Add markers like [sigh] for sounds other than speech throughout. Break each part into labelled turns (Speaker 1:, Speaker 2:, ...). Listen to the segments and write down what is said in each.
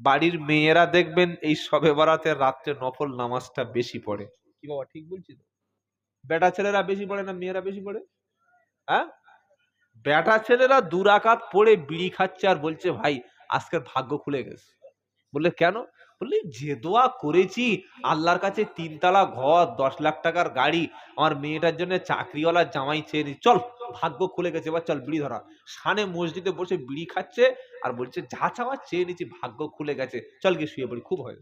Speaker 1: বাড়ির মেয়েরা দেখবেন এই সবে বরাতের রাত্রে নফল নামাজটা বেশি পড়ে। কি বাবা, ঠিক বলছি তো? বেটা ছেলেরা বেশি পড়ে না মেয়েরা বেশি পড়ে? হ্যাঁ? বেটা ছেলেরা দুরাকাত পড়ে বিড়ি খাচ্ছে আর বলছে, ভাই, আজকের ভাগ্য খুলে গেছে। বললে, কেন? বললে, যে দোয়া করেছি, আল্লাহর কাছে তিনতলা ঘর, দশ লাখ টাকার গাড়ি, আমার মেয়েটার জন্য চাকরিওয়ালা জামাই চেয়ে নি চল, ভাগ্য খুলে গেছে, এবার চল বিড়ি ধরা। সানে মসজিদে বসে বিড়ি খাচ্ছে আর বলছে, যা চাওয়া চেয়ে নিচ্ছি ভাগ্য খুলে গেছে। চল গিয়ে শুয়ে পড়ি, খুব হয়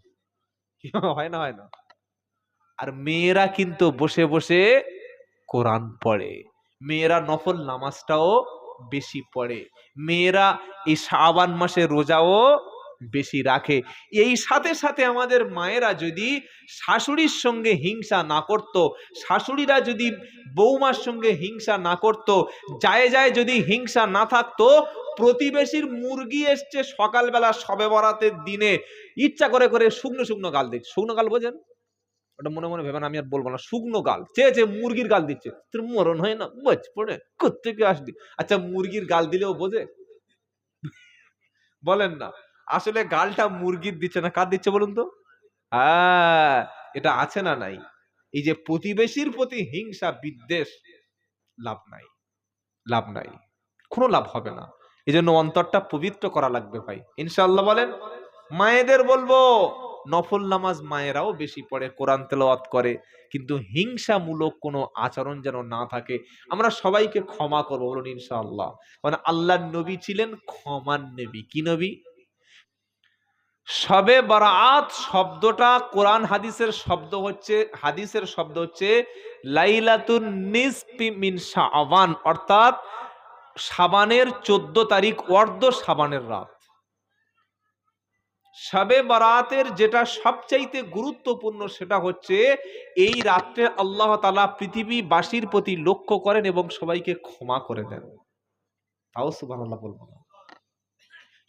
Speaker 1: [laughs] হয় না হয় না। আর মেয়েরা কিন্তু বসে বসে কোরআন পড়ে। মেয়েরা নফল নামাজটাও বেশি পড়ে। মেয়েরা এই শাবান মাসে রোজাও বেশি রাখে। এই সাথে সাথে আমাদের মায়েরা যদি শাশুড়ির সঙ্গে হিংসা না করত, শাশুড়িরা যদি বৌমার সঙ্গে হিংসা না করত, যায় যায় যদি হিংসা না থাকতো, প্রতিবেশীর মুরগি এসছে সকালবেলা সবে বরাতের দিনে। ইচ্ছা করে করে শুকনো শুকনো গাল দিচ্ছে। শুকনো গাল বোঝেন? ওটা মনে মনে ভেবেন আমি আর বলব না। শুকনো গাল। চেয়ে চেয়ে মুরগির গাল দিচ্ছে, তোর মরণ হয় না? বোঝ পড়ে কোথেকে আসবি? আচ্ছা মুরগির গাল দিলেও বোঝে? বলেন না। আসলে গালটা মুরগির দিচ্ছে না, কার দিচ্ছে বলুন তো? হ্যাঁ এটা আছে না নাই? এই যে প্রতিবেশীর প্রতি হিংসা, বিদ্বেষ, লাভ নাই লাভ নাই, কোনো লাভ হবে না। এই জন্য অন্তরটা পবিত্র করা লাগবে ভাই। ইনশাল্লাহ বলেন, মায়েদের বলব, নফল নামাজ মায়েরাও বেশি পড়ে, কোরআন তেলাওয়াত করে, কিন্তু হিংসামূলক কোনো আচরণ যেন না থাকে, আমরা সবাইকে ক্ষমা করব বলুন ইনশাআল্লাহ। মানে আল্লাহ নবী ছিলেন ক্ষমান নবী। কি নবী? সবে বারাত শব্দটা কোরআন হাদিসের শব্দ হচ্ছে, হাদিসের শব্দ হচ্ছে লাইলাতুন নিসপি মিন শাবান, অর্থাৎ সাবানের চোদ্দ তারিখ অর্ধ সাবানের রাত। সবে বারাতের যেটা সবচাইতে গুরুত্বপূর্ণ সেটা হচ্ছে এই রাত্রে আল্লাহ তালা পৃথিবীবাসীর প্রতি লক্ষ্য করেন এবং সবাইকে ক্ষমা করে দেন। তাও সুবাহ বলব না।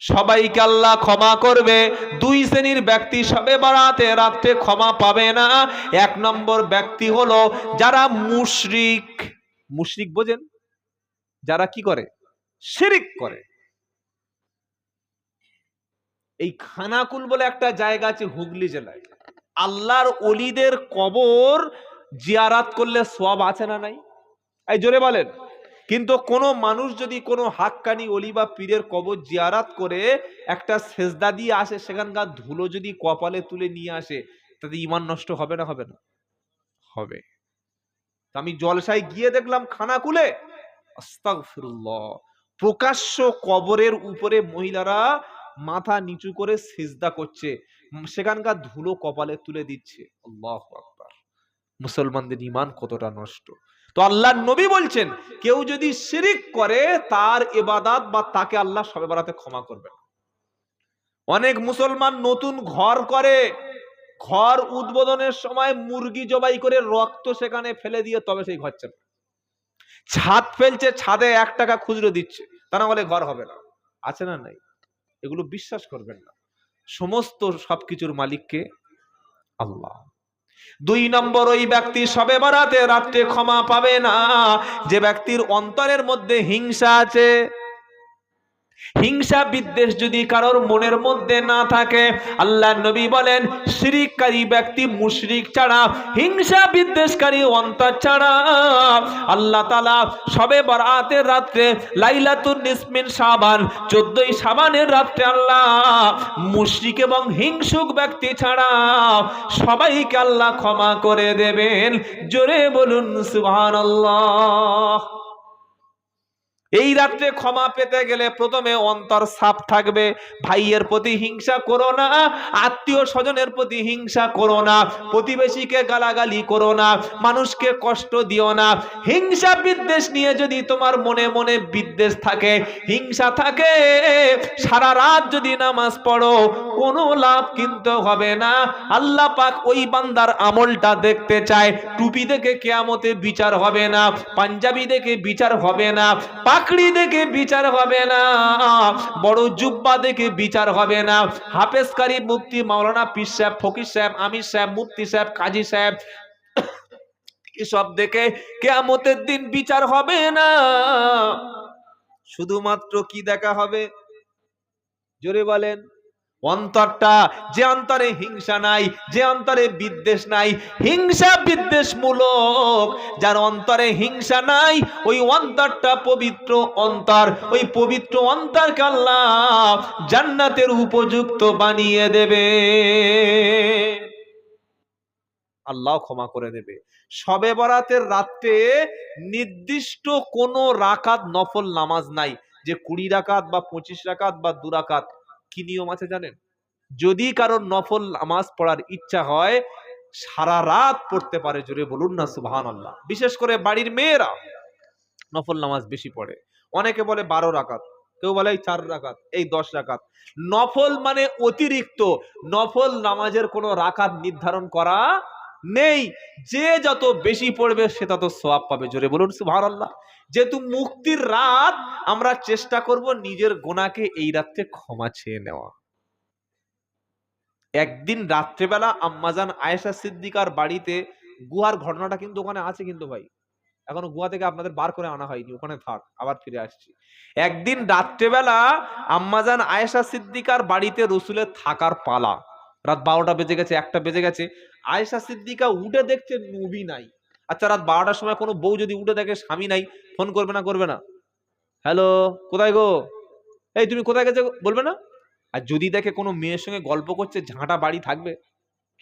Speaker 1: সবাইকে আল্লাহ ক্ষমা করবে। দুই শ্রেণির ব্যক্তি সবে বাড়াতে রাত্রে ক্ষমা পাবে না। এক নম্বর ব্যক্তি হলো যারা মুশরিক। মুশরিক বোঝেন? যারা কি করে? শিরিক করে। এই খানাকুল বলে একটা জায়গা আছে হুগলি জেলায়। আল্লাহর অলিদের কবর জিয়ারাত করলে সব আছে না নাই? এই জোরে বলেন। কিন্তু কোনো মানুষ যদি কোনো হাক্কানি অলি বা পীরের কবর জিয়ারাত করে, একটা সেজদা দিয়ে আসে, সেখানকার ধুলো যদি কপালে তুলে নিয়ে আসে, তাতে ইমান নষ্ট হবে না হবে না? হবে। আমি জলসায় গিয়ে দেখলাম খানাকুলে আস্তাগফিরুল্লাহ। প্রকাশ্য কবরের উপরে মহিলারা মাথা নিচু করে সিজদা করছে, সেখানকার ধুলো কপালে তুলে দিচ্ছে। আল্লাহ আকবার। মুসলমানদের ইমান কতটা নষ্ট? তো আল্লাহ নবী বলছেন, কেউ যদি শিরিক করে, তার এবাদাত বা তাকে আল্লাহ সবে বারাতে ক্ষমা করবে না অনেক মুসলমান নতুন ঘর করে, ঘর উদ্বোধনের সময় মুরগি জবাই করে রক্ত সেখানে ফেলে দিয়ে তবে সেই ঘর চালায়। ছাদ ফেলছে, ছাদে এক টাকা খুচরো দিচ্ছে, তা না বলে ঘর হবে না। আছে না নাই? এগুলো বিশ্বাস করবেন না। সমস্ত সবকিছুর মালিককে আল্লাহ। দুই নম্বর ওই ব্যক্তি সবে বারাতে রাত্রে ক্ষমা পাবে না। যে ব্যক্তির অন্তরের মধ্যে হিংসা আছে হিংসা বিদ্বেষ যদি কারোর মনের মধ্যে না থাকে আল্লাহ নবী বলেন, শিরিককারী ব্যক্তি মুশরিক ছাড়া, হিংসা বিদ্বেষকারী অন্তর ছাড়া। আল্লাহ তালা সবে বরাতের রাত্রে লাইলাতুন নিসমিন সাবান, চোদ্দই সাবানের রাত্রে আল্লাহ মুশরিক এবং হিংসুক ব্যক্তি ছাড়া সবাইকে আল্লাহ ক্ষমা করে দেবেন। জোরে বলুন, সুবহানাল্লাহ। এই রাত্রে ক্ষমা পেতে গেলে প্রথমে অন্তর সাফ থাকবে। ভাইয়ের প্রতি হিংসা করো না, আত্মীয় স্বজনের প্রতি হিংসা করো না, প্রতিবেশীকে গালাগালি করো না, মানুষকে কষ্ট দিও না। হিংসা বিদ্বেষ নিয়ে যদি তোমার মনে মনে বিদ্বেষ থাকে, হিংসা থাকে, সারা রাত যদি নামাজ পড়ো, কোনো লাভ কিন্তু হবে না। আল্লাহ পাক ওই বান্দার আমলটা দেখতে চায়। টুপি দেখে কেয়ামতে বিচার হবে না, পাঞ্জাবি দেখে বিচার হবে না পাকড়ি দেখে বিচার হবে না, বড় জুব্বা দেখে বিচার হবে না। হাফেজকারী মুক্তি মাওলানা পীর সাহেব, ফকির সাহেব, আমির সাহেব মুক্তি সাহেব, কাজী সাহেব, এসব দেখে কেয়ামতের দিন বিচার হবে না। শুধুমাত্র কি দেখা হবে? জোরে বলেন। অন্তরটা, যে অন্তরে হিংসা নাই, যে অন্তরে বিদ্বেষ নাই, হিংসা বিদ্বেষ মূলক যার অন্তরে হিংসা নাই, ওই অন্তরটা পবিত্র অন্তর, ওই পবিত্র অন্তরকে আল্লাহ জান্নাতের উপযুক্ত বানিয়ে দেবে। আল্লাহ ক্ষমা করে দেবে। সবে বরাতের রাত্রে নির্দিষ্ট কোনো রাকাত নফল নামাজ নাই, যে কুড়ি রাকাত বা পঁচিশ রাকাত বা দু রাকাত। কি নিয়ম আছে জানেন? যদি কারোর নফল নামাজ পড়ার ইচ্ছা হয়, সারা রাত পড়তে পারে, জোরে বলুন না সুবহান আল্লাহ বিশেষ করে বাড়ির মেয়েরা নফল নামাজ বেশি পড়ে। অনেকে বলে বারো রাকাত, কেউ বলে এই চার রাকাত, এই দশ রাকাত। নফল মানে অতিরিক্ত, নফল নামাজের কোনো রাকাত নির্ধারণ করা নেই। যে যত বেশি পড়বে, সে তত সোয়াব পাবে, জোরে বলুন সুবহান আল্লাহ যেহেতু মুক্তির রাত, আমরা চেষ্টা করব নিজের গোনাকে এই রাত্রে ক্ষমা চেয়ে নেওয়া। একদিন রাত্রেবেলা আম্মাজান আয়েশা সিদ্দিকার বাড়িতে গুহার ঘটনাটা কিন্তু ওখানে আছে কিন্তু ভাই। এখনও গুহা থেকে আপনাদের বার করে আনা হয়নি, ওখানে থাক, আবার ফিরে আসছি। একদিন রাত্রেবেলা আম্মাজান আয়েশা সিদ্দিকার বাড়িতে রসুলের থাকার পালা। রাত বারোটা বেজে গেছে, একটা বেজে গেছে। আয়েশা সিদ্দিকা উঠে দেখছে নবী নাই। আচ্ছা রাত বারোটার সময় কোনো বউ যদি উঠে দেখে স্বামী নাই, ফোন করবে না করবে না? হ্যালো, কোথায় গো? এই তুমি কোথায় গেছে বলবে না? আর যদি দেখে কোনো মেয়ের সঙ্গে গল্প করছে, ঝাঁটা বাড়ি থাকবে,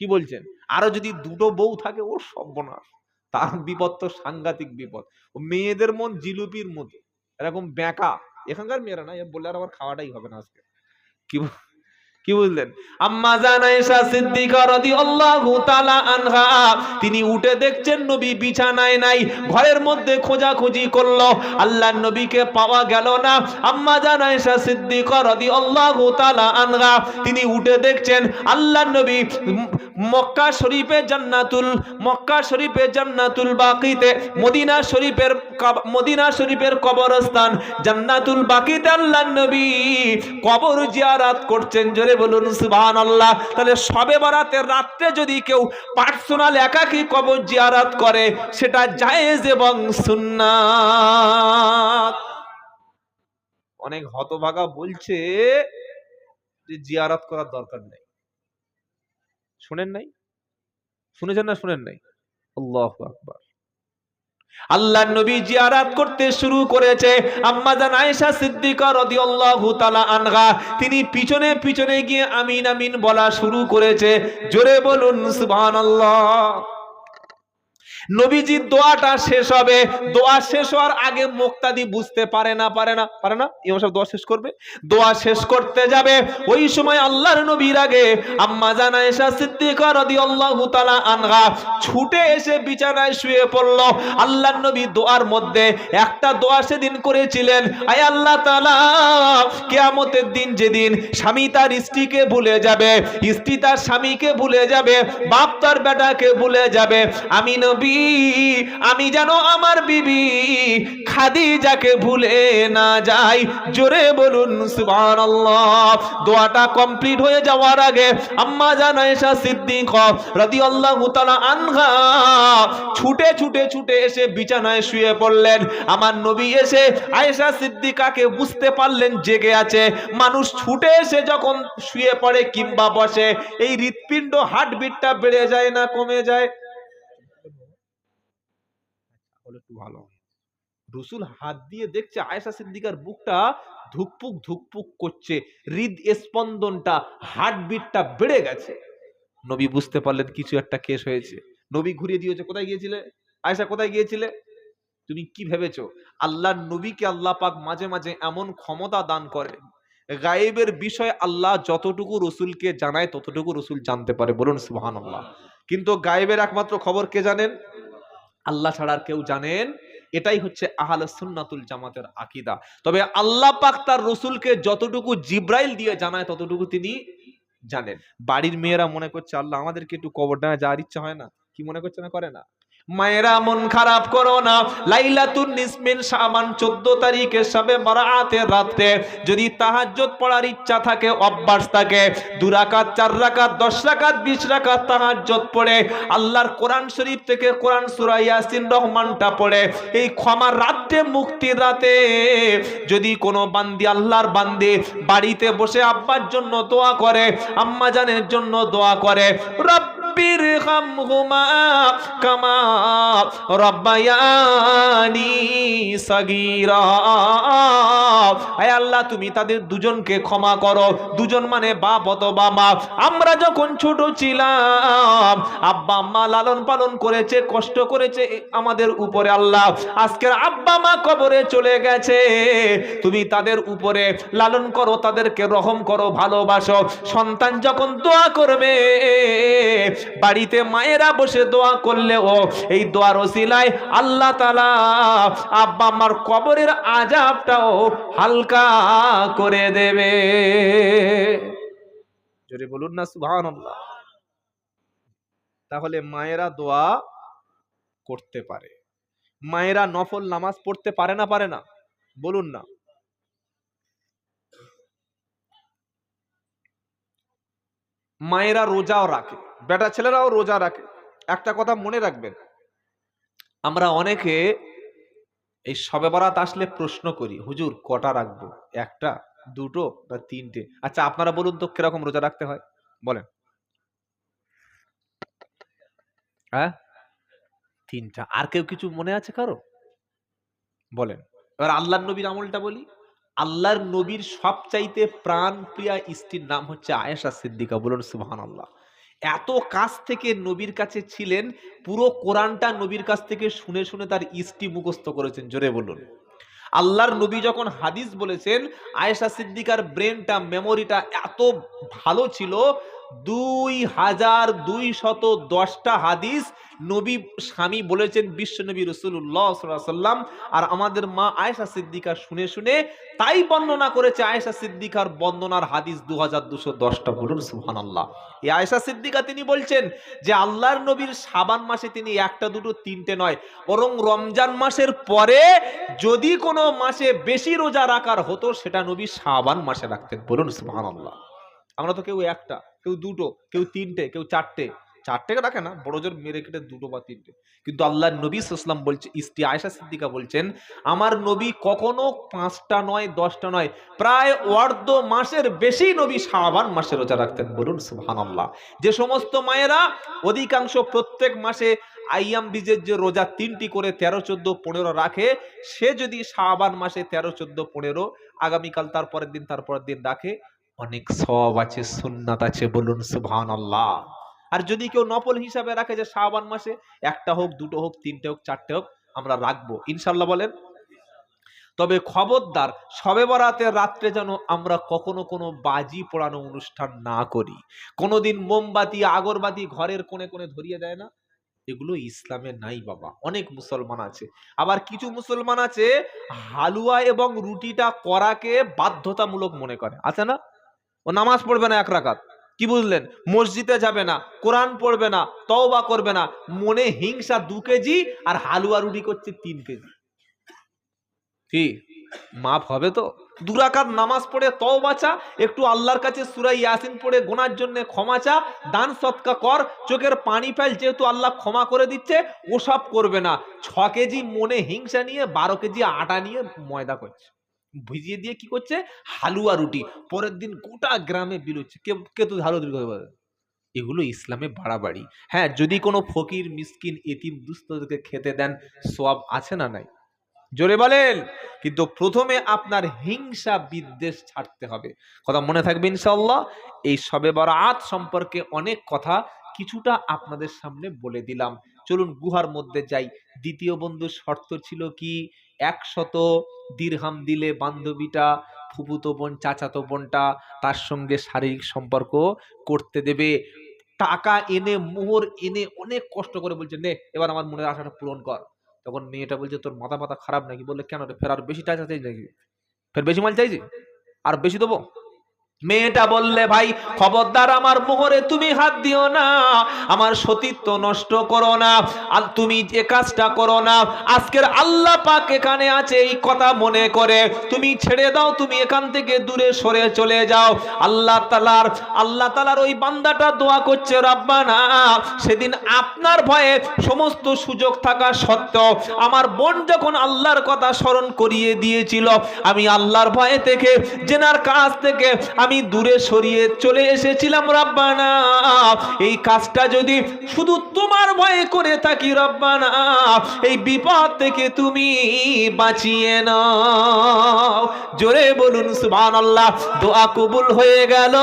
Speaker 1: কি বলছেন? আরও যদি দুটো বউ থাকে ও সর্বনাশ। তার বিপদ তো সাংঘাতিক বিপদ। ও মেয়েদের মন জিলুপির মতো। এরকম ব্যাকা এখানকার মেয়েরা না বললে আর আমার খাওয়াটাই হবে না আজকে। কি কি বুঝলেন আম্মা জান আয়েশা সিদ্দিকা রাদিয়াল্লাহু তাআলা আনহা, তিনি উঠে দেখছেন নবী বিছানায় নাই, ঘরের মধ্যে খোঁজাখুঁজি করল। আল্লাহর নবীকে পাওয়া গেল না। আম্মা জান আয়েশা সিদ্দিকা রাদিয়াল্লাহু তাআলা আনহা, তিনি উঠে দেখছেন আল্লাহর নবী মক্কা শরীফে জান্নাতুল, মক্কা শরীফে জান্নাতুল বাকিতে, মদিনা শরীফের মদিনা শরীফের কবরস্থান, জান্নাতুল বাকিতে আল্লাহর নবী কবর জিয়ারাত করছেন। জোরে বলুন, সুবহানাল্লাহ। তাহলে সবে বরাতের রাত্রে যদি কেউ পার্সোনাল একাকী কবর জিয়ারাত করে, সেটা জায়েজ এবং সুন্নাত। অনেক হতভাগা বলছে যে জিয়ারাত করার দরকার নেই। শুনেন নাই? শুনেছেন না শুনেন নাই? আল্লাহ আকবার। আল্লাহ নবী জিয়ারাত করতে শুরু করেছে। আম্মাজান আয়েশা সিদ্দিকা রাদিয়াল্লাহু তাআলা আনহা, তিনি পিছনে পিছনে গিয়ে আমিন আমিন বলা শুরু করেছে। জোরে বলুন, সুবহানাল্লাহ। নবীজির দোয়াটা শেষ হবে। দোয়া শেষ হওয়ার আগে মুক্তাদি বুঝতে পারে না পারে না পারে না? ইমাম সাহেব দোয়া শেষ করবে? দোয়া শেষ করতে যাবে। ওই সময় আল্লাহর নবীর আগে আম্মা জানা এসা সিদ্দিকা রাদিয়াল্লাহু তাআলা আনহা ছুটে এসে বিছানায় শুয়ে পড়ল। আল্লাহর নবী দোয়ার মধ্যে একটা দোয়া সেদিন করেছিলেন, আয় আল্লাহ তাআলা, কিয়ামতের দিন যেদিন স্বামী তার স্ত্রীকে ভুলে যাবে, স্ত্রী তার স্বামীকে ভুলে যাবে, বাপ তার বেটাকে ভুলে যাবে, আমি নবী আমি যেন আমার বিবি খাদিজাকে ভুলে না যাই। জোরে বলুন দোয়াটা কমপ্লিট হয়ে যাওয়ার আগে আম্মা জানা এসা সিদ্দিক রাদিয়াল্লাহু তাআলা আনহা ছুটে ছুটে ছুটে এসে বিছানায় শুয়ে পড়লেন। আমার নবী এসে আয়েশা সিদ্দিকাকে বুঝতে পারলেন, জেগে আছে। মানুষ ছুটে এসে যখন শুয়ে পড়ে কিংবা বসে, এই হৃৎপিণ্ড, হার্টবিটটা বেড়ে যায় না, কমে যায় তাহলে একটু ভালো। রসুল হাত দিয়ে দেখছে আয়েশা সিদ্দিকার বুকটা ধুকপুক ধুকপুক করছে, হৃদ স্পন্দনটা, হার্টবিটটা বেড়ে গেছে। নবী বুঝতে পারলেন কিছু একটা কেস হয়েছে। নবী ঘুরিয়ে দিয়েছে, কোথায় গিয়েছিলে? আয়েশা, কোথায় গিয়েছিলে? তুমি কি ভেবেছো? আল্লাহ নবীকে আল্লাহ পাক মাঝে মাঝে এমন ক্ষমতা দান করে গায়েবের বিষয় আল্লাহ যতটুকু রসুলকে জানায়, ততটুকু রসুল জানতে পারে। বলুন সুবহান আল্লাহ কিন্তু গায়েবের একমাত্র খবর কে জানেন? আল্লাহ ছাড়ার কেউ জানেন? এটাই হচ্ছে আহলে সুন্নাতুল জামাতের আকিদা। তবে আল্লাহ পাক তার রসুলকে যতটুকু জিব্রাইল দিয়ে জানায়, ততটুকু তিনি জানেন। বাড়ির মেয়েরা মনে করছে, আল্লাহ, আমাদেরকে একটু কবর ডানা যাওয়ার ইচ্ছা হয় না। কি মনে করছে না, করে না? মায়েরা মন খারাপ করো না। লাইলাতুন নিসমিন সামান চোদ্দ তারিখে সবে বরাতের রাতে। যদি তাহাজ্জুদ পড়ার ইচ্ছা থাকে, অভ্যাস থাকে। দু রাকাত, চার রাকাত 10 রাকাত 20 রাকাত তাহাজ্জুদ পড়ে। আল্লাহর কোরআন শরীফ থেকে কোরআন সূরা ইয়াসিন রহমানটা পড়ে। এই ক্ষমার রাতে মুক্তির রাতে। যদি কোনো বান্দি, আল্লাহর বান্দি বাড়িতে বসে আব্বার জন্য দোয়া করে আম্মা জানের জন্য দোয়া করে রব্বির হামহুমা কামা রব্বায়ানি সাগীরা আয় আল্লাহ, তুমি তাদের দুজনকে ক্ষমা করো। দুজন মানে বাপ অথবা মা। আমরা যখন ছোট ছিলাম, আব্বা আম্মা লালন পালন করেছে, কষ্ট করেছে আমাদের উপরে আল্লাহ। আজকের আব্বা মা কবরে চলে গেছে। তুমি তাদের উপরে লালন করো, তাদেরকে রহম করো, ভালোবাসো। সন্তান যখন দোয়া করবে বাড়িতে মায়েরা বসে দোয়া করলেও এই দোয়ার ওসিলায় আল্লাহ তালা আব্বা আমার কবরের আজাবটাও হালকা করে দেবে। জোরে বলুন না সুভান তাহলে মায়েরা দোয়া করতে পারে। মায়েরা নফল নামাজ পড়তে পারে না পারে না? বলুন না। মায়েরা রোজাও রাখে। বেটা ছেলেরাও রোজা রাখে। একটা কথা মনে রাখবেন, আমরা অনেকে এই সবে বরাত আসলে প্রশ্ন করি, হুজুর, কটা রাখব? একটা, দুটো না তিনটে? আচ্ছা আপনারা বলুন তো কীরকম রোজা রাখতে হয়? বলেন। হ্যাঁ? তিনটা। আর কেউ কিছু মনে আছে কারও? বলেন। এবার আল্লাহর নবীর আমলটা বলি। আল্লাহর নবীর সবচাইতে প্রাণ প্রিয়া স্ত্রীর নাম হচ্ছে আয়েশা সিদ্দিকা। বলুন সুবহান আল্লাহ এত কাছ থেকে নবীর কাছে ছিলেন, পুরো কোরআনটা নবীর কাছ থেকে শুনে শুনে তার ইস্টি মুখস্থ করেছেন, জোরে বলুন। আল্লাহর নবী যখন হাদিস বলেছেন, আয়েশা সিদ্দিকার ব্রেনটা মেমোরিটা এত ভালো ছিল দুই হাজার দুই শত দশটা হাদিস নবী স্বামী বলেছেন বিশ্ব নবী রসুল্লাহ সাল্লাম আর আমাদের মা আয়েশা সিদ্দিকা শুনে শুনে তাই বর্ণনা করেছে আয়েশা সিদ্দিকার বর্ণনার হাদিস দু হাজার দুশো দশটা বলুন সুহান আল্লাহ এই আয়েশা সিদ্দিকা তিনি বলছেন যে আল্লাহর নবীর সাবান মাসে তিনি একটা, দুটো, তিনটে নয়, বরং রমজান মাসের পরে যদি কোনো মাসে বেশি রোজা রাখার হতো, সেটা নবী সাবান মাসে রাখতেন। বলুন সুহান আল্লাহ আমরা তো কেউ একটা কেউ দুটো, কেউ তিনটে, কেউ চারটে। চারটে রাখে না, বড় জোর মেরে কেটে দুটো বা তিনটে। কিন্তু আল্লাহ নবী সাল্লাম বলছে, ইস্তি আয়সা সিদ্দিকা বলছেন, আমার নবী কখনো পাঁচটা নয়, দশটা নয়, প্রায় অর্ধ মাসের বেশি নবী শাবান মাসে রোজা রাখতেন বলুন সুবহান আল্লাহ যে সমস্ত মায়েরা অধিকাংশ প্রত্যেক মাসে আইয়াম বীজের যে রোজা তিনটি করে তেরো, চোদ্দ, পনেরো রাখে, সে যদি শাবান মাসে তেরো, চোদ্দ, পনেরো আগামীকাল তারপরের দিন তারপরের দিন রাখে অনেক সব আছে, সুন্নাত আছে, বলুন সুবহান আল্লাহ আর যদি কেউ নফল হিসাবে রাখে যে শাবান মাসে, একটা হোক, দুটো হোক, তিনটে হোক, চারটে হোক, আমরা রাখব। ইনশাল্লাহ বলেন। তবে খবরদার, সবে বরাতে রাত্রে যেন আমরা কখনো কোনো বাজি পোড়ানো অনুষ্ঠান না করি। কোনোদিন মোমবাতি, আগরবাতি ঘরের কোণে কোণে ধরিয়ে দেয় না। এগুলো ইসলামে নাই বাবা, অনেক মুসলমান আছে। আবার কিছু মুসলমান আছে, হালুয়া এবং রুটিটা করাকে বাধ্যতামূলক মনে করে, আছে না? ও নামাজ পড়বে না এক রাকাত। কি বুঝলেন? মসজিদে যাবে না, কোরআন পড়বে না, তওবা করবে না, মনে হিংসা দু কেজি আর হালুয়া রুটি করছে তিন কেজি। কি? মাপ হবে তো? দুরাকাত নামাজ পড়ে তও বাঁচা একটু আল্লাহর কাছে সুরাই ইয়াসিন পড়ে গোনার জন্য ক্ষমা চা, দান সৎকা কর, চোখের পানি ফেল যেহেতু আল্লাহ ক্ষমা করে দিচ্ছে, ওসব করবে না। ছ কেজি মনে হিংসা নিয়ে, বারো কেজি আটা নিয়ে ময়দা করছে। ভিজিয়ে দিয়ে কি করছে? হালুয়া রুটি। পরের দিন গোটা গ্রামে বিলুচ্ছে কে কে তো হালুয়া রুটি কথা বলে? এগুলো ইসলামে বাড়াবাড়ি। হ্যাঁ যদি কোনো ফকির, মিসকিন, এতিম, দুস্থদেরকে খেতে দেন সব আছে না নাই? জোরে বলেন! কিন্তু প্রথমে আপনার হিংসা বিদ্বেষ ছাড়তে হবে। কথা মনে থাকবে ইনশাল্লাহ এই সবে বরাত সম্পর্কে অনেক কথা কিছুটা আপনাদের সামনে বলে দিলাম। চলুন গুহার মধ্যে যাই। দ্বিতীয় বন্ধুর শর্ত ছিল কি? একশত দীর্হাম দিলে বান্ধবীটা ফুপুতো বোন, চাচাতো বোনটা তার সঙ্গে শারীরিক সম্পর্ক করতে দেবে। টাকা এনে, মোহর এনে অনেক কষ্ট করে বলছে, নে, এবার আমার মনের আশাটা পূরণ কর। তখন মেয়েটা বলছে, তোর মাথা মাথা খারাপ নাকি? বললে, কেন রে, ফের আর বেশি টাকা চাইছি নাকি? ফের বেশি মাল চাইছি আর বেশি দেবো? মেয়েটা বললে, ভাই, খবরদার আমার মোহরে তুমি হাত দিও না, আমার সতীত্ব নষ্ট করো না, আর তুমি যে কাজটা করো না, আজকের আল্লাহ পাক এখানে আছে, এই কথা মনে করে, তুমি ছেড়ে দাও, তুমি এখান থেকে দূরে সরে চলে যাও। আল্লাহ তালার আল্লাহ তালার ওই বান্দাটা দোয়া করছে, রাব্বানা, সেদিন আপনার ভয়ে সমস্ত সুযোগ থাকা সত্ত্বেও আমার বোন যখন আল্লাহর কথা স্মরণ করিয়ে দিয়েছিল, আমি আল্লাহর ভয়ে থেকে, জেনার কাজ থেকে আমি দূরে সরিয়ে চলে এসেছিলাম, রব্বানা। এই কাজটা যদি শুধু তোমার ভয়ে করে থাকি, রব্বানা, এই বিপদ থেকে তুমি বাঁচিয়ে নাও। জোরে বলুন সুবহান আল্লাহ দোয়া কবুল হয়ে গেল।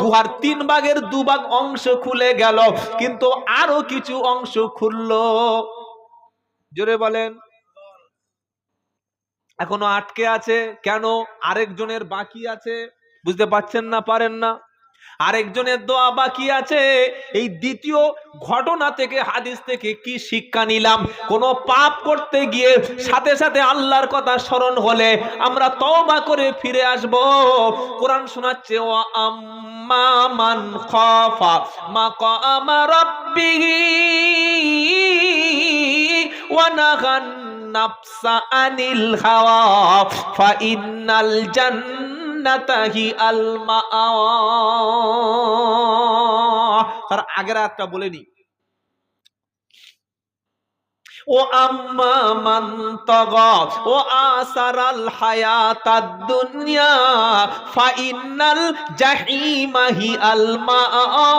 Speaker 1: গুহার তিন ভাগের দু ভাগ অংশ খুলে গেল, কিন্তু আরও কিছু অংশ খুললো। জোরে বলেন। এখনও আটকে আছে? কেন? আরেকজনের বাকি আছে? বুঝতে পাচ্ছেন না, পারেন না? আরেকজনের দোয়া বাকি আছে। এই দ্বিতীয় ঘটনা থেকে, হাদিস থেকে কি শিক্ষা নিলাম? কোন পাপ করতে গিয়ে সাথে সাথে আল্লাহর কথা স্মরণ হলে আমরা তওবা করে ফিরে আসব। কোরআন শোনাচ্ছে ও আম্মা মান খাফা মাকামা রাব্বিহি ওয়া নাহান নাফসা আনিল হাওয়া, ফা ইন্নাল জান্নাতা হি আল মাআওয়া তার আগের আয়াতটা বলে নি ও আম্মা মান তাগা ও আসারাল হায়াতাদ দুনিয়া ফা ইন্নাল জাহিমা হি আল মাআওয়া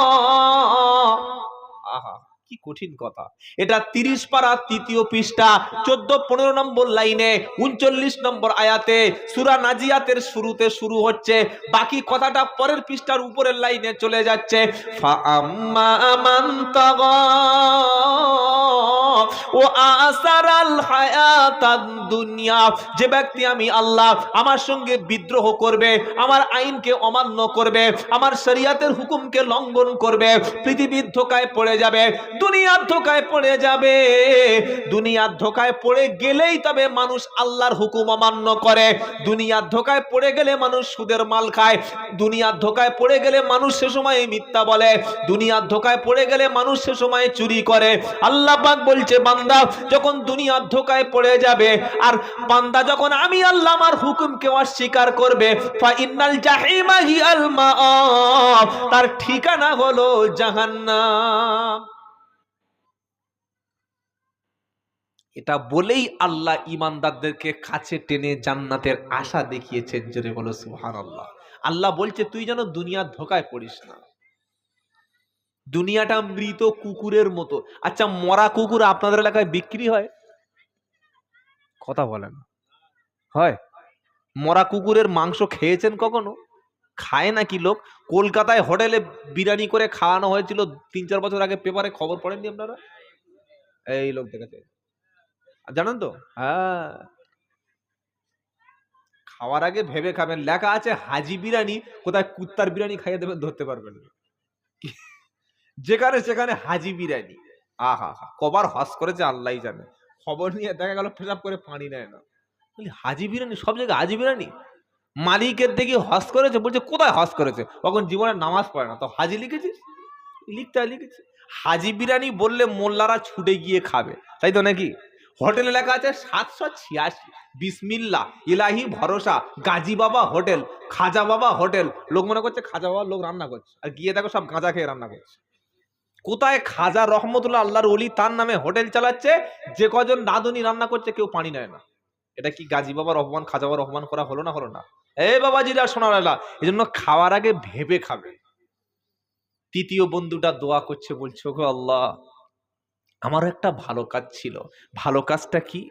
Speaker 1: আহা কি কঠিন কথা। এটা তিরিশ পারা তৃতীয় পৃষ্ঠা, চোদ্দ, পনেরো নম্বর লাইনে, উনচল্লিশ নম্বর আয়াতে সুরা নাজিয়াতের শুরুতে শুরু হচ্ছে। বাকি কথাটা পরের পৃষ্ঠার উপরের লাইনে চলে যাচ্ছে। ফা আম্মা ও আসারাল হায়াতাদ দুনিয়া। যে ব্যক্তি আমি আল্লাহ আমার সঙ্গে বিদ্রোহ করবে, আমার আইনকে অমান্য করবে, আমার শরিয়াতের হুকুমকে লঙ্ঘন করবে, পৃথিবীর ধোকায় পড়ে যাবে, দুনিয়ার ধোকায় পড়ে যাবে। দুনিয়ার ধোকায় পড়ে গেলেই তবে মানুষ আল্লাহর হুকুম অমান্য করে। দুনিয়ার ধোকায় পড়ে গেলে মানুষ সুদের মাল খায়। দুনিয়ার ধোকায় পড়ে গেলে মানুষ সে সময় মিথ্যা বলে। দুনিয়ার ধোকায় পড়ে গেলে মানুষ সে সময় চুরি করে। আল্লাহ পাক বলছে বান্দা যখন দুনিয়ার ধোকায় পড়ে যাবে, আর বান্দা যখন আমি আল্লাহ আমার হুকুমকে অস্বীকার করবে তার ঠিকানা হলো জাহান্নাম। এটা বলেই আল্লাহ ইমানদারদেরকে কাছে টেনে জান্নাতের আশা দেখিয়েছেন, জোরে বলো সুবহানাল্লাহ। আল্লাহ বলছে, তুই যেন দুনিয়ার ধোকায় পড়িস না। দুনিয়াটা মৃত কুকুরের মতো। আচ্ছা মরা কুকুর আপনাদের এলাকায় বিক্রি হয়? কথা বলেন। হয়? মরা কুকুরের মাংস খেয়েছেন কখনো? খায় নাকি লোক? কলকাতায় হোটেলে বিরিয়ানি করে খাওয়ানো হয়েছিল তিন চার বছর আগে, পেপারে খবর পড়েননি আপনারা? এই লোক দেখেছে জানেন তো? হ্যাঁ। খাওয়ার আগে ভেবে খাবেন। লেখা আছে হাজি বিরিয়ানি, কোথায় কুত্তার বিরিয়ানি খাইয়ে দেবেন ধরতে পারবেন। যেখানে সেখানে হাজি বিরিয়ানি। আহা, হা, কবার হস করেছে আল্লাহ জানে। খবর নিয়ে দেখা গেল পেশাব করে পানি নেয় না। বলি, হাজি বিরিয়ানি? সব জায়গায় হাজি বিরিয়ানি? মালিকের দেখি হস করেছে, বলছে, কোথায় হস করেছে? তখন জীবনে নামাজ পড়ে না। তো হাজি লিখেছিস? লিখতে হয় লিখেছি হাজি বিরিয়ানি বললে মোল্লারা ছুটে গিয়ে খাবে। তাই তো নাকি? হোটেলে লেখা আছে, সাতশো ছিয়াশি। বিসমিল্লা ইলাহি ভরসা, গাজী বাবা হোটেল, খাজা বাবা হোটেল। লোক মনে করছে খাজা বাবা লোক রান্না করছে। আর গিয়ে দেখো সব গাঁজা খেয়ে রান্না করছে। কোথায় খাজা রহমতুল্লাহ আল্লাহর অলি তার নামে হোটেল চালাচ্ছে? যে কজন দাদুনি রান্না করছে কেউ পানি নেয় না। এটা কি গাজী বাবার অপমান, খাজা বাবার অপমান করা হলো না হলো না? এ বাবাজিরা শোনা লালা এই জন্য খাওয়ার আগে ভেবে খাবে। তৃতীয় বন্ধুটা দোয়া করছে, বলছে গো আল্লাহ, আমারও একটা ভালো কাজ ছিল। ভালো কাজটা কি?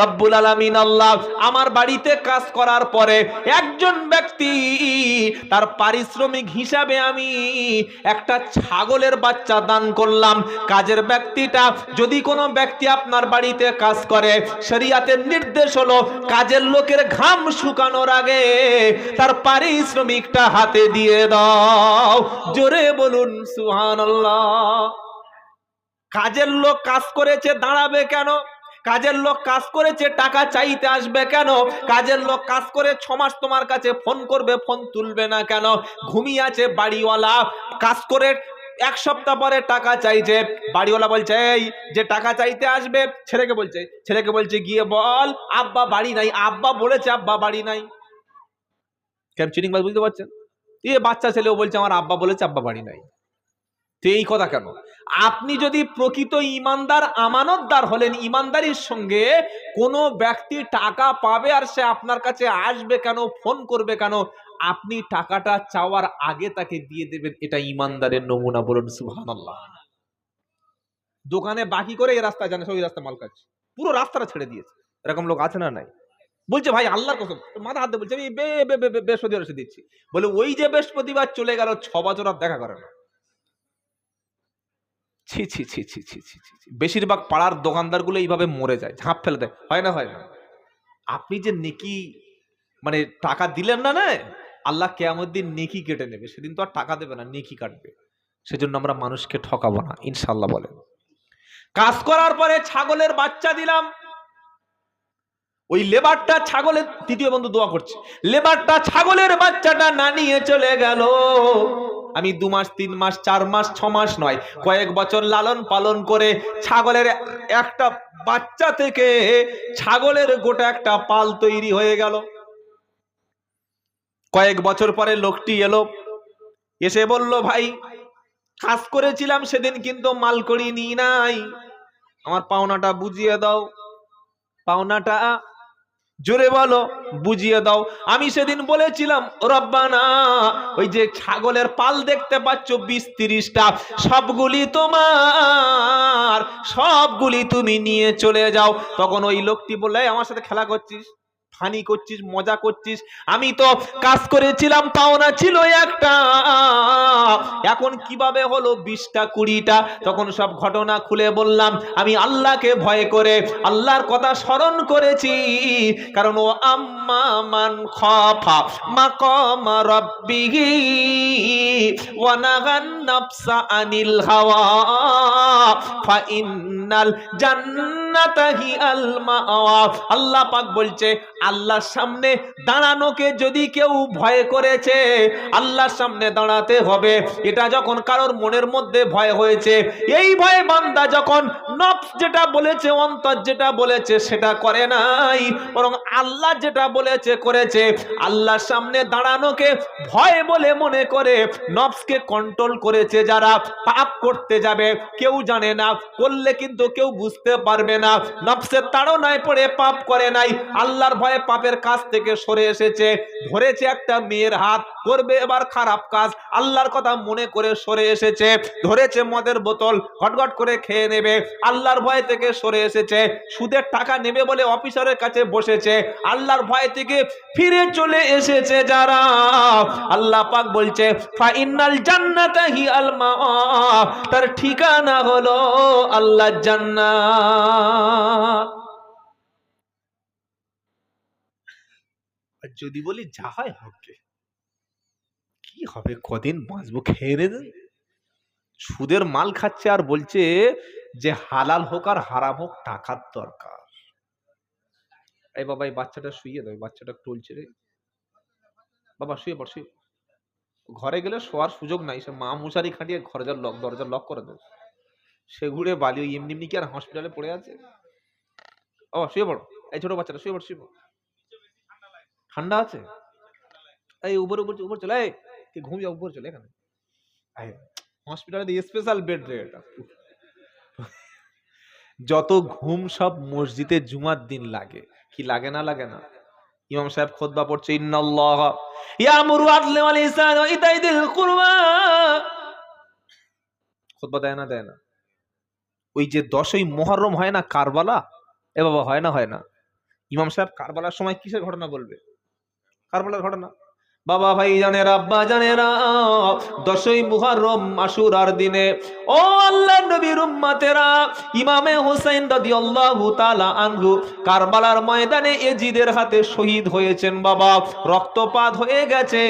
Speaker 1: রব্বুল আলামিন আল্লাহ, আমার বাড়িতে কাজ করার পরে একজন ব্যক্তি, তার পারিশ্রমিক হিসাবে আমি একটা ছাগলের বাচ্চা দান করলাম। কাজের ব্যক্তিটা, যদি কোনো ব্যক্তি আপনার বাড়িতে কাজ করে, শরিয়াতের নির্দেশ হলো কাজের লোকের ঘাম শুকানোর আগে তার পারিশ্রমিকটা হাতে দিয়ে দাও। জোরে বলুন সুহান কাজের লোক কাজ করেছে, দাঁড়াবে কেন? কাজের লোক কাজ করেছে, টাকা চাইতে আসবে কেন? কাজের লোক কাজ করে ছ মাস তোমার কাছে ফোন করবে ফোন তুলবে না কেন? ঘুমিয়ে আছে বাড়িওয়ালা, কাজ করে এক সপ্তাহ পরে টাকা চাইছে। বাড়িওয়ালা বলছে, এই যে টাকা চাইতে আসবে, ছেলেকে বলছে ছেলেকে বলছে, গিয়ে বল, আব্বা বাড়ি নাই। আব্বা বলেছে, আব্বা বাড়ি নাই। কেন চিটিং বাজ বুঝতে পারছেন? এ বাচ্চা ছেলেও বলছে, আমার আব্বা বলেছে, আব্বা বাড়ি নাই। তো এই কথা কেন? আপনি যদি প্রকৃত ইমানদার আমানতদার হলেন ইমানদারির সঙ্গে কোনো ব্যক্তি টাকা পাবে আর সে আপনার কাছে আসবে কেন ফোন করবে কেন আপনি টাকাটা চাওয়ার আগে তাকে দিয়ে দেবেন এটা ইমানদারের নমুনা বলুন সুহান দোকানে বাকি করে এই রাস্তা জানে ওই রাস্তা মাল খাচ্ছে পুরো রাস্তাটা ছেড়ে দিয়েছে এরকম লোক আছে না নাই বলছে ভাই আল্লাহর কসম মাথা হাতে বলছে আমি বৃহস্পতিবার এসে দিচ্ছি বলে ওই যে বৃহস্পতিবার চলে গেল ছ বছর আর দেখা করে না ছি ছি ছি ছি ছি ছি ছি। বেশিরভাগ পাড়ার দোকানদারগুলো এইভাবে মরে যায়, ঝাঁপ ফেলে দেয়। হয় না হয় না। আপনি যে নেকি মানে টাকা দিলেন না না আল্লাহ কেয়ামত দিন নেকি কেটে নেবে। সেদিন তো আর টাকা দেবে না, নেকি কাটবে। সেজন্য আমরা মানুষকে ঠকাবো না ইনশাল্লাহ বলেন। কাজ করার পরে ছাগলের বাচ্চা দিলাম। ওই লেবারটা ছাগলের, তৃতীয় বন্ধু দোয়া করছে। লেবারটা ছাগলের বাচ্চাটা না নিয়ে চলে গেল। আমি দু মাস, তিন মাস, চার মাস, ছ মাস নয়, কয়েক বছর লালন পালন করে ছাগলের একটা বাচ্চা থেকে ছাগলের গোটা একটা পাল তৈরি হয়ে গেল। কয়েক বছর পরে লোকটি এলো, এসে বলল, ভাই কাজ করেছিলাম সেদিন, কিন্তু মাল করি নি নাই। আমার পাওনাটা বুঝিয়ে দাও। পাওনাটা জোরে বলো, বুঝিয়ে দাও। আমি সেদিন বলেছিলাম, রব্বানা, ওই যে ছাগলের পাল দেখতে পাচ্ছ, বিশ তিরিশটা, সবগুলি তোমার, সবগুলি তুমি নিয়ে চলে যাও। তখন ওই লোকটি বললে আমার সাথে খেলা করছিস? ফানি করছিস, মজা করছিস। আমি তো কাজ করেছিলাম পাওনা ছিল একটা। এখন কীভাবে হলো বিশটা, কুড়িটা? তখন সব ঘটনা খুলে বললাম, আমি আল্লাহকে ভয় করে, আল্লাহর কথা স্মরণ করেছি। কারণ ও আম্মা মান খফা মাকাম রাব্বিহি ওয়া নাগান নাফসা আনিল হাওয়া ফা ইন্নাল জান্নাতা হিয়াল মাওয়া। আল্লাহ পাক বলছে আল্লাহর সামনে দাঁড়ানোকে যদি কেউ ভয় করেছে, আল্লাহর সামনে দাঁড়াতে হবে। এটা যখন কারোর মনের মধ্যে ভয় হয়েছে, এই ভয়ে বান্দা যখন নফস যেটা বলেছে, অন্তর যেটা বলেছে, সেটা করে নাই। বরং আল্লাহ যেটা বলেছে, করেছে। আল্লাহর সামনে দাঁড়ানোকে ভয় বলে মনে করে, নফসকে কন্ট্রোল করেছে যারা পাপ করতে যাবে। কেউ জানে না, করলে কিন্তু কেউ বুঝতে পারবে না। নফসের তাড়নায় পড়ে, পাপ করে নাই। আল্লাহর ভয়ে পাপের কাজ থেকে সরে এসেছে, ধরেছে একটা মেয়ের হাত, করবে এবার খারাপ কাজ, আল্লাহর কথা মনে করে সরে এসেছে, ধরেছে মদের বোতল, ঘটঘট করে খেয়ে নেবে, আল্লাহর ভয় থেকে সরে এসেছে, সুদের টাকা নেবে বলে অফিসারের কাছে বসেছে, আল্লাহর ভয় থেকে ফিরে চলে এসেছে যারা। আল্লাহ পাক বলছে ফাইনাল জান্নাতা হি আল মাওয়া তার ঠিকানা হলো আল্লাহ জান্নাত আর যদি বলি যা হয় হবে। কি হবে? কদিন বাঁচবো? খেয়ে রে সুদের মাল খাচ্ছে আর বলছে যে হালাল হোক আর হারাম হোক টাকার দরকার। এই বাবা, এই বাচ্চাটা শুয়ে দাও বাচ্চাটা টলছে রে। বাবা, শুয়ে পড়, শুয়ে। ঘরে গেলে শোয়ার সুযোগ নাই, সে মা মশারি খাটিয়ে ঘরজার লক, দরজা লক করে দেবে। সে ঘুরে বালি এমনি এমনি কি আর হসপিটালে পড়ে আছে? বাবা, শুয়ে পড়ো, এই ছোট বাচ্চাটা, শুয়ে পড় শুয়ে পড়। ঠান্ডা আছে? এই উপর উপর উপর চলে তুই ঘুম যা উপর চলে এখানে। হসপিটালে স্পেশাল বেড রে এটা। যত ঘুম সব মসজিদে জুমার দিন লাগে। কি লাগে না লাগে না? ইমাম সাহেব খুতবা পড়ছে, ইন্নাল্লাহ ইয়ামুরু আদলি ওয়াল ইহসান ওয়া ইতাই দিল কুরবা খুতবা দেয় না দেয় না। ওই যে দশই মুহররম হয় না কারবালা? এ বাবা, হয় না হয় না। ইমাম সাহেব কারবালার সময় কিসের ঘটনা বলবে? কারবালার ঘটনা? বাবা ভাই জানেরা আব্বা জানেরা দশই মুহররম আশুরার দিনে, ও আল্লাহ নবীর উম্মতেরা, ইমামে হোসেন রাদিয়াল্লাহু তাআলা আনহু কারবালার ময়দানে এজিদের হাতে শহীদ হয়েছেন বাবা। রক্তপাত হয়ে গেছে।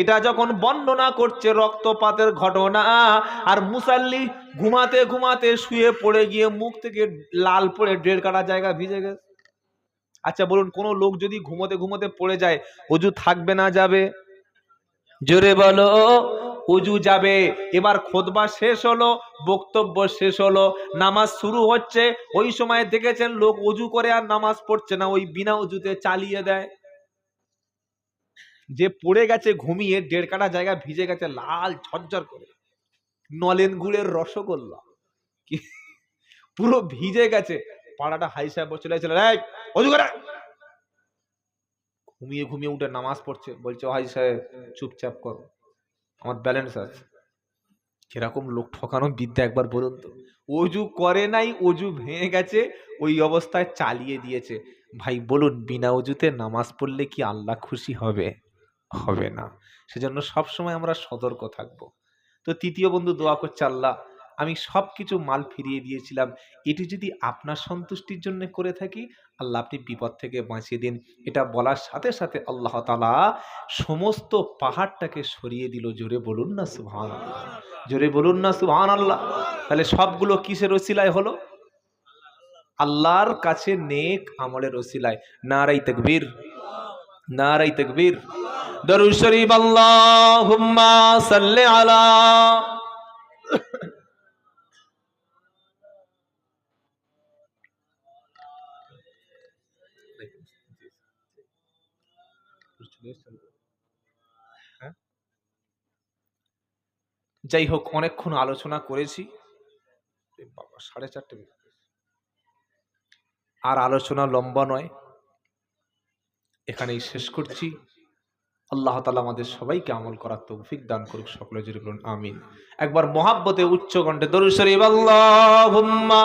Speaker 1: এটা যখন বর্ণনা করছে রক্তপাতের ঘটনা, আর মুসাল্লি ঘুমাতে ঘুমাতে শুয়ে পড়ে গিয়ে মুখ থেকে লাল পড়ে ডেড় কাটা জায়গা ভিজে গেছে। আচ্ছা বলুন, কোন লোক যদি ঘুমোতে ঘুমোতে পড়ে যায় অজু থাকবে না যাবে? জোরে বলো অজু যাবে। এবার খোদবা শেষ হলো, বক্তব্য শেষ হলো, নামাজ শুরু হচ্ছে। ওই সময় দেখেছেন লোক অজু করে আর নামাজ পড়ছে না, ওই বিনা অজুতে চালিয়ে দেয়। যে পড়ে গেছে ঘুমিয়ে, দেড় কাটা জায়গা ভিজে গেছে, লাল ঝরঝর করে। নলেন গুড়ের রসগোল্লা। পুরো ভিজে গেছে। পাড়াটা হাই সাহেব চলে আসছিল ঘুমিয়ে ঘুমিয়ে উঠে নামাজ পড়ছে, বলছে "ও হাই সাহেব, চুপচাপ করো, আমার ব্যালেন্স আছে। কীরকম লোক ঠকানো বিদ্যা একবার বলুন তো। অজু করে নাই, অজু ভেঙে গেছে, ওই অবস্থায় চালিয়ে দিয়েছে। ভাই, বলুন, বিনা অজুতে নামাজ পড়লে কি আল্লাহ খুশি হবে? হবে না। সেজন্য সবসময় আমরা সতর্ক থাকব। তো তৃতীয় বন্ধু, দোয়া করছে আল্লাহ আমি সব কিছু মাল ফিরিয়ে দিয়েছিলাম। এটি যদি আপনার সন্তুষ্টির জন্য করে থাকি, আল্লাহ আপনি বিপদ থেকে বাঁচিয়ে দিন। এটা বলার সাথে সাথে আল্লাহ তালা সমস্ত পাহাড়টাকে সরিয়ে দিল। জোরে বলুন না সুহান জোরে বলুন না সুহান আল্লাহ তাহলে সবগুলো কিসের ওসিলায় হলো? আল্লাহর কাছে নেক আমলের ওসিলায়। নারাই তকবীর। নারাই তকবীর। দরুদ শরীফ আল্লাহুম্মা সাল্লি আলা হ্যাঁ? যাই হোক, অনেকক্ষণ আলোচনা করেছি। বাবা, সাড়ে চারটে আর আলোচনা লম্বা নয়। এখানেই শেষ করছি। আল্লাহ তালা আমাদের সবাইকে আমল করার তৌফিক দান করুক, সকলে জুড়ে বলুন, আমিন। একবার মহাব্বতে উচ্চ কণ্ঠে দরুসরি আল্লাহুম্মা